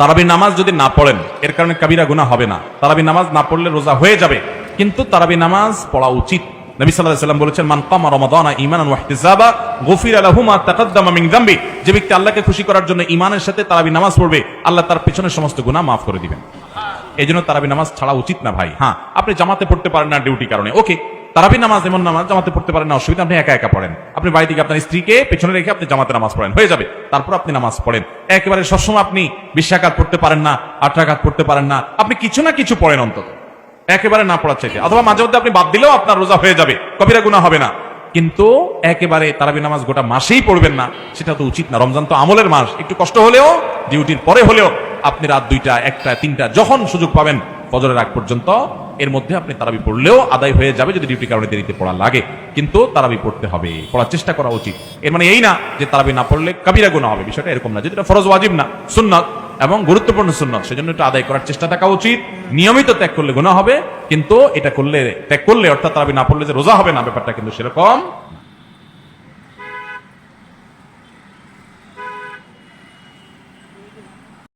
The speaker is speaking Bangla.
তারাবি নামাজ যদি না পড়েন, এর কারণে কাবিরা গুনাহ হবে না। তারাবি নামাজ না পড়লে রোজা হয়ে যাবে। কিন্তু তারাবি নামাজ পড়া উচিত। নবী সাল্লাম বলেছেন রমাদানা ঈমানান ওয়া ইহতিসাবা, গুফিরা লাহু মা তাকাদ্দামা মিন যে ব্যক্তি আল্লাহকে খুশি করার জন্য ঈমানের সাথে তারাবি নামাজ পড়বে, আল্লাহ তার পেছনের সমস্ত গুনাহ মাফ করে দিবেন। এই জন্য তারাবি নামাজ ছাড়া উচিত না ভাই। হ্যাঁ আপনি জামাতে পড়তে পারেন না ডিউটি কারণে। ওকে তারাবি নামাজ এমন নামাজ জামাতে পড়তে পারেন না, অসুবিধা আপনি একা একা পড়েন। আপনি বাড়ি থেকে আপনার স্ত্রীকে পেছনে রেখে আপনি জামাতে নামাজ পড়েন, হয়ে যাবে। তারপর আপনি নামাজ পড়েন। একেবারে সবসময় আপনি বিশ্বাকাত পড়তে পারেন না আটরাকাত পড়তে পারেন না। আপনি কিছু না কিছু পড়েন অন্তত। একেবারে না পড়ার চাইতে। অথবা মাঝে মধ্যে আপনি বাদ দিলেও আপনার রোজা হয়ে যাবে। কবিরা গুণা হবে না। কিন্তু একেবারে তারাবি নামাজ গোটা মাসেই পড়বেন না, সেটা তো উচিত না। রমজান তো আমলের মাস। একটু কষ্ট হলেও, ডিউটির পরে হলেও আপনি রাত দুইটা, একটা, তিনটা, যখন সুযোগ পাবেন, ফজরের আগ পর্যন্ত এর মধ্যে আপনি তারাবি পড়লেও আদায় হয়ে যাবে যদি ডিউটি কারণে দেরিতে পড়া লাগে। কিন্তু তারাবি পড়তে হবে, পড়ার চেষ্টা করা উচিত। এর মানে এই না যে তারাবি না পড়লে কাবিরা গুণা হবে, বিষয়টা এরকম না। যেটা ফরজ ওয়াজিব না, সুন্নাত এবং গুরুত্বপূর্ণ সুন্নত, সেজন্য এটা আদায় করার চেষ্টা থাকা উচিত। নিয়মিত ত্যাগ করলে গুণা হবে, কিন্তু এটা করলে, ত্যাগ করলে অর্থাৎ তারাবি না পড়লে যে রোজা হবে না, ব্যাপারটা কিন্তু সেরকম